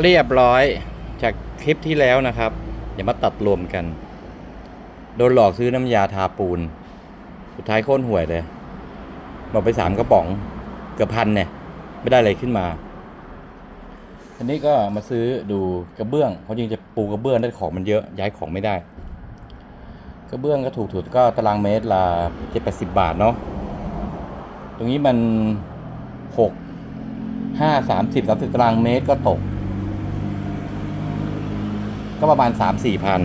เรียบร้อยจากคลิปที่แล้วนะครับอย่ามาตัดรวมกัน โดนหลอกซื้อน้ำยาทาปูน สุดท้ายโค่นห่วยเลยบอกไปสามกระป๋อง เกือบพันเนี่ย ไม่ได้อะไรขึ้นมาทีนี้ก็มาซื้อดูกระเบื้องเพราะจริงจะปูกระเบื้องได้ของมันเยอะย้ายของไม่ได้ กระเบื้องก็ถูกถูกก็ตารางเมตรละเจ็ดแปดสิบบาทเนาะตรงนี้มันหกห้าสามสิบสามสิบตารางเมตรก็ตก ก็ประมาณสามสี่พัน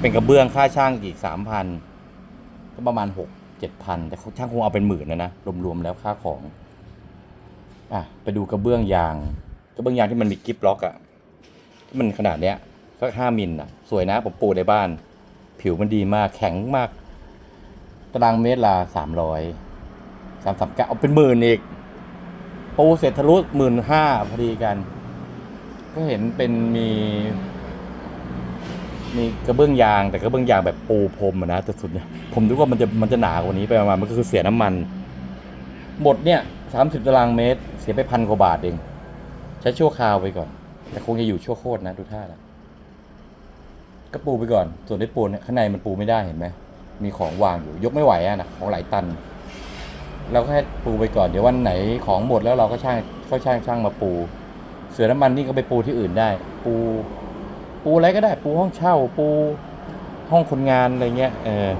เป็นกระเบื้องค่าช่างอีกสามพันก็ประมาณหกเจ็ดพันแต่ช่างคงเอาเป็นหมื่นนะนะรวมๆแล้วค่าของอะไปดูกระเบื้องยางกระเบื้องยางที่มันมีกิฟล็อกอะที่มันขนาดเนี้ยสักห้ามิลอะสวยนะผมปูในบ้าน ผิวมันดีมากแข็งมาก ตารางเมตรละสามร้อยสามสามเก้าเอาเป็นหมื่นอีกปูเสร็จทะลุหมื่นห้าพอดีกัน ก็เห็นเป็นมี มีกระเบื้องยางแต่กระเบื้องยางแบบปูพรมอะนะแต่สุดเนี่ยผมนึกว่ามันจะมันจะหนากว่านี้ไปประมาณมันก็คือเสียน้ำมันหมดเนี่ยสามสิบตารางเมตร เสียไปพันกว่าบาทเองใช้ชั่วคราวไปก่อน แต่คงจะอยู่ชั่วโคตรนะดูท่าแล้วก็ปูไปก่อน ส่วนได้ปูเนี่ยข้างในมันปูไม่ได้เห็นไหมมีของวางอยู่ยกไม่ไหวอะนะของหลายตันเราก็ให้ปูไปก่อนเดี๋ยววันไหนของหมดแล้วเราก็ช่างเข้าช่างช่างมาปู เสือน้ำมันนี่ก็ไปปูที่อื่นได้ ปู ปูอะไรก็ได้ปูห้องเช่าปูห้องคนงานอะไรเงี้ยเออ